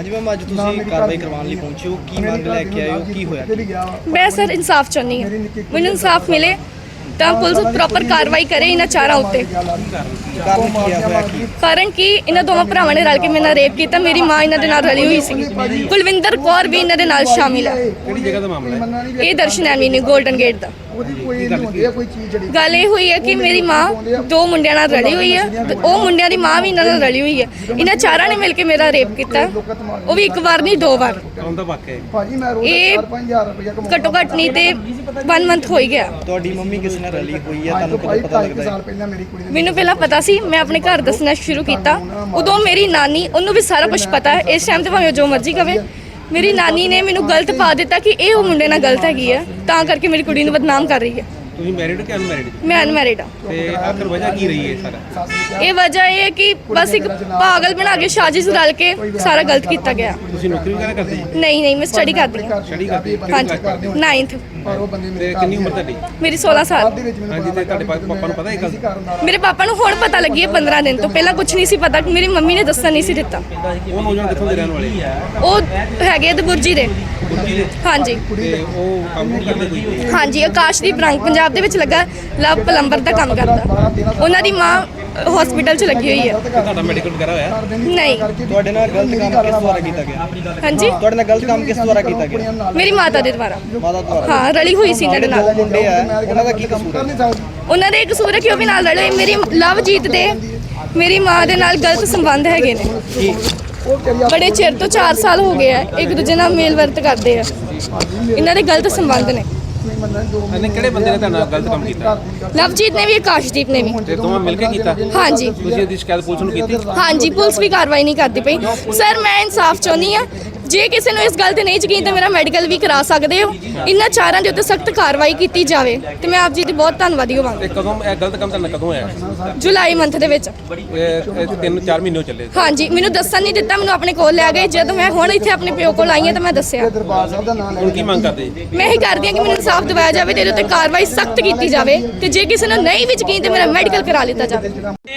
ਅੱਜ ਮੈਮ ਅੱਜ ਤੁਸੀਂ ਕਾਰਵਾਈ ਕਰਵਾਉਣ ਲਈ ਪਹੁੰਚੇ ਹੋ। ਕੀ ਮੰਗ ਲੈ ਕੇ ਆਏ ਹੋ? ਕੀ ਹੋਇਆ? ਮੈਂ ਸਰ ਇਨਸਾਫ ਚਾਹੁੰਦੀ ਹਾਂ। ਮੈਨੂੰ ਇਨਸਾਫ ਮਿਲੇ ਤਾਂ ਪੁਲਿਸ ਪ੍ਰੋਪਰ ਕਾਰਵਾਈ ਕਰੇ ਇਹਨਾਂ ਚਾਰਾਂ ਉੱਤੇ। ਕਾਰਨ ਕੀ ਹੋਇਆ ਕੀ? ਕਾਰਨ ਕਿ? ਇਹਨਾਂ ਦੋਵਾਂ ਭਰਾਵਾਂ ਨੇ ਰਲ ਕੇ ਮੇਰੇ ਨਾਲ ਰੇਪ ਕੀਤਾ ਮੇਰੀ ਮਾਂ ਇਹਨਾਂ ਦੇ ਨਾਲ ਰਲੀ ਹੋਈ ਸੀ। ਕੁਲਵਿੰਦਰ ਕੌਰ ਵੀ ਇਹਨਾਂ ਦੇ ਨਾਲ ਸ਼ਾਮਿਲ ਹੈ ਕਿਹੜੀ ਜਗ੍ਹਾ ਦਾ ਮਾਮਲਾ ਹੈ? ਇਹ ਦਰਸ਼ਨ ਐਵੀਨਿਊ ਗੇਟ ਦਾ। ਉਹਦੀ ਕੋਈ ਨਹੀਂ ਹੁੰਦੀ ਹੈ ਕੋਈ ਚੀਜ਼ ਜਿਹੜੀ ਗੱਲ ਇਹ ਹੋਈ ਹੈ ਕਿ ਮੇਰੀ ਮਾਂ ਦੋ ਮੁੰਡਿਆਂ ਨਾਲ ਰਲੀ ਹੋਈ ਹੈ ਤੇ ਉਹ ਮੁੰਡਿਆਂ ਦੀ ਮਾਂ ਵੀ ਇਹਨਾਂ ਨਾਲ ਰਲੀ ਹੋਈ ਹੈ ਇਹਨਾਂ ਚਾਰਾਂ ਨੇ ਮਿਲ ਕੇ ਮੇਰਾ ਰੇਪ ਕੀਤਾ। ਉਹ ਵੀ ਇੱਕ ਵਾਰ ਨਹੀਂ ਦੋ ਵਾਰ। ਕੌਣ ਦਾ ਵਾਕਿਆ ਹੈ? ਭਾਜੀ ਮੈਂ ਰੋਜ਼ ਇਹ 4-5000 ਰੁਪਏ ਕਮਾਉਂਦਾ। ਘੱਟੋ ਘੱਟ ਨਹੀਂ ਤੇ 1 ਮੰਥ ਹੋ ਹੀ ਗਿਆ। ਤੁਹਾਡੀ ਮੰਮੀ ਕਿਸ ਨਾਲ ਰਲੀ ਹੋਈ ਹੈ ਤੁਹਾਨੂੰ ਕਦੋਂ ਪਤਾ ਲੱਗਦਾ ਹੈ? ਸਾਲ ਪਹਿਲਾਂ ਮੇਰੀ ਕੁੜੀ ਨੇ ਮੈਨੂੰ ਪਹਿਲਾਂ ਪਤਾ ਸੀ ਮੈਂ ਆਪਣੇ ਘਰ ਦੱਸਣਾ ਸ਼ੁਰੂ ਕੀਤਾ। ਉਦੋਂ ਮੇਰੀ ਨਾਨੀ ਉਹਨੂੰ ਵੀ ਸਾਰਾ ਕੁਝ ਪਤਾ ਹੈ। ਇਸ ਟਾਈਮ ਤੇ ਭਾਵੇਂ ਜੋ ਮਰਜ਼ੀ ਕਵੇ। ਮੇਰੀ ਨਾਨੀ ਨੇ ਮੈਨੂੰ ਗਲਤ ਪਾ ਦਿੱਤਾ ਕਿ ਇਹ ਉਹ ਮੁੰਡੇ ਨਾਲ ਗਲਤ ਹੈਗੀ ਹੈ ਤਾਂ ਕਰਕੇ ਮੇਰੀ ਕੁੜੀ ਨੂੰ ਬਦਨਾਮ ਕਰ ਰਹੀ ਹੈ। ਤੁਸੀਂ ਮੈਰਿਡ ਕਿ ਅਨਮੈਰਿਡ ਮੈਂ ਅਨਮੈਰਿਡ ਹਾਂ ਤੇ ਆਖਰ ਵਜ੍ਹਾ ਕੀ ਰਹੀ ਹੈ ਸਾਰਾ? ਇਹ ਵਜ੍ਹਾ ਇਹ ਹੈ ਕਿ ਬਸ ਇੱਕ ਪਾਗਲ ਬਣਾ ਕੇ ਸਾਜ਼ਿਸ਼ ਰਲ ਕੇ ਸਾਰਾ ਗਲਤ ਕੀਤਾ ਗਿਆ। ਤੁਸੀਂ ਨੌਕਰੀ ਵਗੈਰਾ ਕਰਦੇ ਨਹੀਂ ਨਹੀਂ ਮੈਂ ਸਟੱਡੀ ਕਰਦੀ ਹਾਂ। ਸਟੱਡੀ ਕਰਦੇ ਜੀ? ਹਾਂਜੀ। 9th ਪਰ ਉਹ ਬੰਦੇ ਮੇਰੇ ਤੇ ਕਿੰਨੀ ਉਮਰ ਤੁਹਾਡੀ? ਮੇਰੀ 16 ਸਾਲ। ਦੇ ਵਿੱਚ ਮੈਨੂੰ ਹਾਂਜੀ ਤੇ ਤੁਹਾਡੇ ਪਾ- ਪਾਪਾ ਨੂੰ ਪਤਾ ਇਹ ਗੱਲ? ਮੇਰੇ ਪਾਪਾ ਨੂੰ ਹੁਣ ਪਤਾ ਲੱਗੀ ਹੈ 15 ਦਿਨ ਤੋਂ ਪਹਿਲਾਂ ਕੁਝ ਨਹੀਂ ਸੀ ਪਤਾ ਮੇਰੀ ਮੰਮੀ ਨੇ ਦੱਸਣ ਨਹੀਂ ਸੀ ਦਿੱਤਾ। ਉਹ ਨੌਜਵਾਨ ਕਿੱਥੋਂ ਦੇ ਰਹਿਣ ਵਾਲੇ? ਉਹ ਹੈਗੇ ਤੇ ਗੁਰਜੀ ਦੇ। ਹਾਂਜੀ। ਤੇ ਉਹ ਕੰਮ ਕੀ ਕਰਦੇ ਕੋਈ? ਹਾਂਜੀ ਆਕਾਸ਼ਦੀਪ ਰੰਗ ਪੰਜਾਬ ਦੇ ਵਿੱਚ ਲੱਗਾ ਲਵ ਪਲੰਬਰ ਦਾ ਕੰਮ ਕਰਦਾ। ਉਹਨਾਂ ਦੀ ਮਾਂ ਹਸਪੀਟਲ 'ਚ ਲੱਗੀ ਹੋਈ ਹੈ। ਤੁਹਾਡਾ ਮੈਡੀਕਲ ਵਗੈਰਾ ਹੋਇਆ? ਨਹੀਂ। ਤੁਹਾਡੇ ਨਾਲ ਗਲਤ ਕੰਮ ਕਿਸ ਦੁਆਰਾ ਕੀਤਾ ਗਿਆ? ਹਾਂਜੀ। ਤੁਹਾਡੇ ਨਾਲ ਗਲਤ ਕੰਮ ਕਿਸ ਦੁਆਰਾ ਕੀਤਾ ਗਿਆ? ਮੇਰੀ ਮਾਤਾ ਦੇ ਦੁਆਰਾ। ਮਾਤਾ ਦੁਆਰਾ। ਹਾਂ ਰਲੀ ਹੋਈ ਸੀ ਇਹਨਾਂ ਦੇ ਨਾਲ। ਮੁੰਡੇ ਆ ਉਹਨਾਂ ਦਾ ਕੀ ਕਸੂਰ ਹੈ? ਉਹਨਾਂ ਦੇ ਇੱਕ ਕਸੂਰ ਹੈ ਕਿ ਉਹ ਵੀ ਨਾਲ ਰਲੇ। ਮੇਰੀ ਲਵਜੀਤ ਦੇ ਮੇਰੀ ਮਾਂ ਦੇ ਨਾਲ ਗਲਤ ਸੰਬੰਧ ਹੈਗੇ ਨੇ। ਬੜੇ ਚਿਰ ਤੋਂ 4 ਸਾਲ ਹੋ ਗਏ ਆ ਇੱਕ ਦੂਜੇ ਨਾਲ ਮੇਲ ਵਰਤ ਕਰਦੇ ਆ। ਇਹਨਾਂ ਦੇ ਗਲਤ ਸੰਬੰਧ ਨੇ। ਇਹਨੇ ਕਿਹੜੇ ਬੰਦੇ ਨੇ ਤੁਹਾਡਾ ਗਲਤ ਕੰਮ ਕੀਤਾ? ਲਵਜੀਤ ਨੇ ਵੀ ਆਕਾਸ਼ਦੀਪ ਨੇ ਵੀ। ਤੇ ਦੋਵਾਂ ਮਿਲ ਕੇ ਕੀਤਾ? ਹਾਂਜੀ। ਤੁਸੀਂ ਇਹਦੀ ਸ਼ਿਕਾਇਤ ਪੁਲਿਸ ਨੂੰ ਕੀਤੀ? ਹਾਂਜੀ ਪੁਲਿਸ ਵੀ ਕਾਰਵਾਈ ਨਹੀਂ ਕਰਦੀ ਪਈ। ਸਰ ਮੈਂ ਇਨਸਾਫ ਚਾਹੁੰਦੀ ਆ ਜੇ ਕਿਸੇ ਨੂੰ ਇਸ ਗੱਲ ਤੇ ਨਹੀਂ ਯਕੀਨ ਤਾਂ ਮੇਰਾ ਮੈਡੀਕਲ ਵੀ ਕਰਾ ਸਕਦੇ ਹੋ। ਇਹਨਾਂ ਚਾਰਾਂ ਦੇ ਉੱਤੇ ਸਖਤ ਕਾਰਵਾਈ ਕੀਤੀ ਜਾਵੇ ਤੇ ਮੈਂ ਆਪ ਜੀ ਦੀ ਬਹੁਤ ਧੰਨਵਾਦੀ ਹੋਵਾਂਗੀ। ਤੇ ਕਦੋਂ ਇਹ ਗਲਤ ਕੰਮ ਤੁਹਾਡਾ ਕਦੋਂ ਹੋਇਆ? ਜੁਲਾਈ ਮੰਥ ਦੇ ਵਿੱਚ। ਇਹ ਇਹ ਤਿੰਨ ਚਾਰ ਮਹੀਨੇ ਹੋ ਚੱਲੇ। ਹਾਂਜੀ ਮੈਨੂੰ ਦੱਸਣ ਨਹੀਂ ਦਿੱਤਾ ਮੈਨੂੰ ਆਪਣੇ ਕੋਲ ਲੈ ਗਏ। ਜਦੋਂ ਮੈਂ ਹੁਣ ਇੱਥੇ ਆਪਣੇ ਪਿਓ ਕੋਲ ਆਈ ਹਾਂ ਤਾਂ ਮੈਂ ਦੱਸਿਆ। ਦਰਬਾਰ ਸਾਹਿਬ ਦਾ ਨਾਮ ਲੈ ਹੁਣ ਕੀ ਮੰਗ ਕਰਦੇ? ਜੀ ਮੈਂ ਇਹ ਕਰਦੀ ਹਾਂ ਕਿ ਮੈਨੂੰ ਇਨਸਾਫ ਦਿਵਾਇਆ ਜਾਵੇ ਤੇ ਇਹਦੇ ਉੱਤੇ ਕਾਰਵਾਈ ਸਖਤ ਕੀਤੀ ਜਾਵੇ ਤੇ ਜੇ ਕਿਸੇ ਨੂੰ ਨਹੀਂ ਵੀ ਯਕੀਨ ਤੇ ਮੇਰਾ ਮੈਡੀਕਲ ਕਰਾ ਲਿੱਤਾ ਜਾਵੇ।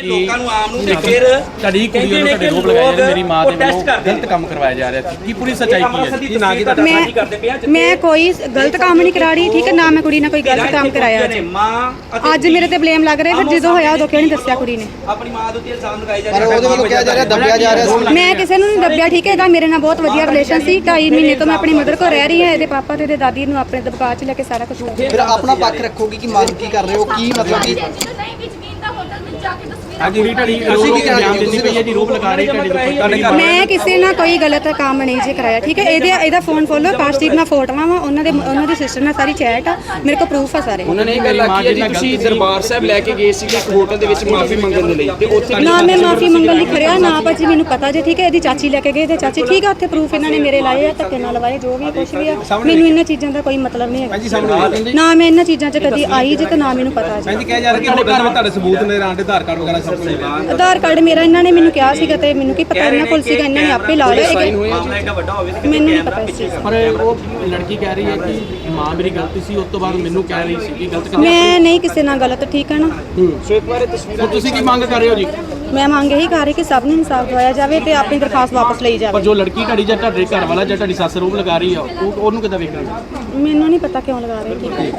ਲੋਕਾਂ ਨੂੰ ਆਮ ਨੂੰ ਤੇ ਫਿਰ ਤੁਹਾਡੀ ਕੁੜੀ ਕਹਿੰਦੇ ਵੱਲੋਂ ਨੇ ਤੁਹਾਡੇ ਕਿ ਰੋਪ ਲਗਾਏ ਜਾਂਦੇ ਮੇਰੀ ਮਾਂ ਦੇ ਵੱਲੋਂ ਕਰਦੇ ਗਲਤ ਕੰਮ ਕਰਵਾਇਆ ਜਾ ਰਿਹਾ ਸੀ। ਕੀ ਪੂਰੀ ਸੱਚਾਈ ਕੀ ਹੈ ਜੀ? ਕੀ ਨਾ ਕੀ ਤੁਹਾਡਾ ਮੈਂ- ਸਾਂਝੀ ਕਰਦੇ ਪਿਆ ਮੈਂ ਕੋਈ ਗਲਤ ਕੰਮ ਨਹੀਂ ਕਰਾ ਰਹੀ ਠੀਕ ਹੈ? ਨਾ ਮੈਂ ਕੁੜੀ ਨਾਲ ਕੋਈ ਗਲਤ ਕੰਮ ਕਰਾਇਆ ਅੱਜ। ਅੱਜ ਮੇਰੇ ਤੇ ਬਲੇਮ ਲੱਗ ਰਿਹਾ ਫਿਰ ਜਦੋਂ ਹੋਇਆ ਉਦੋਂ ਕਿਉਂ ਨਹੀਂ ਦੱਸਿਆ ਕੁੜੀ ਨੇ? ਆਪਣੀ ਮਾਂ ਦੇ ਉੱਤੇ ਇਲਜ਼ਾਮ ਲਗਾਏ ਜਾ ਪਰ ਉਹਦੇ ਵੱਲੋਂ ਕਿਹਾ ਜਾ ਰਿਹਾ ਦੱਬਿਆ ਜਾ ਰਿਹਾ ਸੀ ਮੈਂ ਕਿਸੇ ਨੂੰ ਨਹੀਂ ਦੱਬਿਆ ਠੀਕ ਹੈ? ਇਹਦਾ ਮੇਰੇ ਨਾਲ ਬਹੁਤ ਵਧੀਆ ਰਿਲੇਸ਼ਨ ਸੀ। 2.5 ਮਹੀਨੇ ਤੋਂ ਮੈਂ ਆਪਣੀ ਮਦਰ ਕੋਲ ਰਹਿ ਰਹੀ ਹਾਂ ਇਹਦੇ ਪਾਪਾ ਤੇ ਇਹਦੇ ਦਾਦੀ ਨੂੰ ਆਪਣੇ ਦਬਕਾ 'ਚ ਲੈ ਕੇ ਸਾਰਾ ਕੁਝ ਫਿਰ ਆਪਣਾ ਪੱਖ ਰੱਖੋਗੇ ਕਿ ਮੰਗ ਕੀ ਕਰ ਰਹੇ ਹੋ ਕੀ ਮਤਲਬ ਕਿ ਨਹੀਂ ਵੀ ਯਕੀਨ ਤਾਂ ਹੋਟਲ ਵਿੱਚ ਜਾ ਕੇ ਵੀ ਤੁਹਾਡੀ ਕੀ ਦਿੰਦੀ ਪਈ ਹੈ ਜੀ ਰੋਪ ਲਗਾ ਰਹੀ ਤੁਹਾਡੇ ਤੁਹਾਡੇ ਘਰ ਮੈਂ ਕਿਸੇ ਨਾਲ ਕੋਈ ਗਲਤ ਕੰਮ ਨਹੀਂ ਜੀ ਕਰਾਇਆ ਠੀਕ ਹੈ? ਇਹਦੇ ਇਹਦਾ ਫੋਨ ਫੋਲੋ ਕਾਸ਼ਦੀਪ ਨਾਲ ਫੋਟੋਆਂ ਵਾ ਉਹਨਾਂ ਦੇ ਉਹਨਾਂ ਦੀ ਸਿਸਟਰ ਨਾਲ ਸਾਰੀ ਚੈਟ ਆ ਮੇਰੇ ਕੋਲ ਪ੍ਰੂਫ ਆ ਸਾਰੇ। ਉਹਨਾਂ ਨੇ ਇਹ ਗੱਲ ਆਖੀ ਹੈ ਜੀ ਤੁਸੀਂ ਦਰਬਾਰ ਸਾਹਿਬ ਲੈ ਕੇ ਗਏ ਸੀ ਇੱਕ ਹੋਟਲ ਦੇ ਵਿੱਚ ਮਾਫੀ ਮੰਗਣ ਦੇ ਲਈ ਤੇ ਉੱਥੇ ਨਾ ਮੈਂ ਮਾਫੀ ਮੰਗਣ ਲਈ ਖੜਿਆ ਨਾ ਭਾਜੀ ਮੈਨੂੰ ਪਤਾ ਜੇ ਠੀਕ ਹੈ? ਇਹਦੀ ਚਾਚੀ ਲੈ ਕੇ ਗਏ ਤੇ ਚਾਚੀ ਠੀਕ ਆ ਉੱਥੇ ਪ੍ਰੂਫ ਇਹਨਾਂ ਨੇ ਮੇਰੇ ਲਾਏ ਆ ਧੱਕੇ ਨਾਲ ਲਵਾਏ ਜੋ ਵੀ ਕੁਝ ਵੀ ਆ। ਮੈਨੂੰ ਇਹਨਾਂ ਚੀਜ਼ਾਂ ਦਾ ਕੋਈ ਮਤਲਬ ਨਹੀਂ ਜੀ ਸਾਹਮਣੇ ਨਾ ਮੈਂ ਇਹਨਾਂ ਚੀਜ਼ਾਂ 'ਚ ਕਦੀ ਆਈ ਜੇ ਤੇ ਨਾ ਮੈਨੂੰ ਪਤਾ ਜੀ। ਕਿਹਾ ਜਾ ਰਿਹਾ ਕਿ ਦੇ ਵਿੱਚ ਤੁਹਾਡੇ ਸਬੂਤ ਨੇ ਰਾਂ ਦੇ ਆਧਾਰ ਕਾਰਡ ਵਗੈਰਾ ਆਧਾਰ ਕਾਰਡ ਮੇਰਾ ਇਹਨਾਂ ਨੇ ਮੈਨੂੰ ਕਿਹਾ ਸੀਗਾ ਤੇ ਮੈਨੂੰ ਕੀ ਪਤਾ ਇਹਨਾਂ ਕੋਲ ਸੀਗਾ ਇਹਨਾਂ ਨੇ ਆਪੇ ਲਾ ਲਿਆ ਇਹ- ਮਾਮਲਾ ਐਡਾ ਵੱਡਾ ਹੋਵੇ ਤੇ ਮੈਨੂੰ ਨਹੀਂ ਪਤਾ ਇਸ ਚੀਜ਼ ਦਾ ਪਰ ਉਹ ਲੜਕੀ ਕਹਿ ਰਹੀ ਹੈ ਕਿ ਮਾਂ ਮੇਰੀ ਗਲਤੀ ਸੀ ਉਸ ਤੋਂ ਬਾਅਦ ਮੈਨੂੰ ਕਹਿ ਰਹੀ ਸੀ ਕਿ ਗਲਤ ਕੰਮ ਮੈਂ ਨਹੀਂ ਕਿਸੇ ਨਾਲ ਗਲਤ ਠੀਕ ਹੈ ਨਾ? ਤੁਸੀਂ ਕੀ ਮੰਗ ਕਰ ਰਹੇ ਹੋ ਜੀ? ਮੈਂ ਮੰਗ ਇਹੀ ਕਰ ਰਹੀ ਕਿ ਸਭ ਨੂੰ ਇਨਸਾਫ ਦਵਾਇਆ ਜਾਵੇ ਤੇ ਆਪਣੀ ਦਰਖਾਸਤ ਵਾਪਸ ਲਈ ਪਰ ਜਾਵੇ ਜੋ ਲੜਕੀ ਤੁਹਾਡੀ ਜਾਂ ਤੁਹਾਡੇ ਘਰ ਵਾਲਾ ਜਾਂ ਤੁਹਾਡੀ ਸੱਸ ਰੋਪ ਲਗਾ ਰਹੀ ਆ ਉਹ ਉਹਨੂੰ ਕਿੱਦਾਂ ਵੇਖਣਾ? ਮੈਨੂੰ ਨਹੀਂ ਪਤਾ ਕਿਉਂ ਲਗਾ ਰਹੇ ਠੀਕ ਹੈ?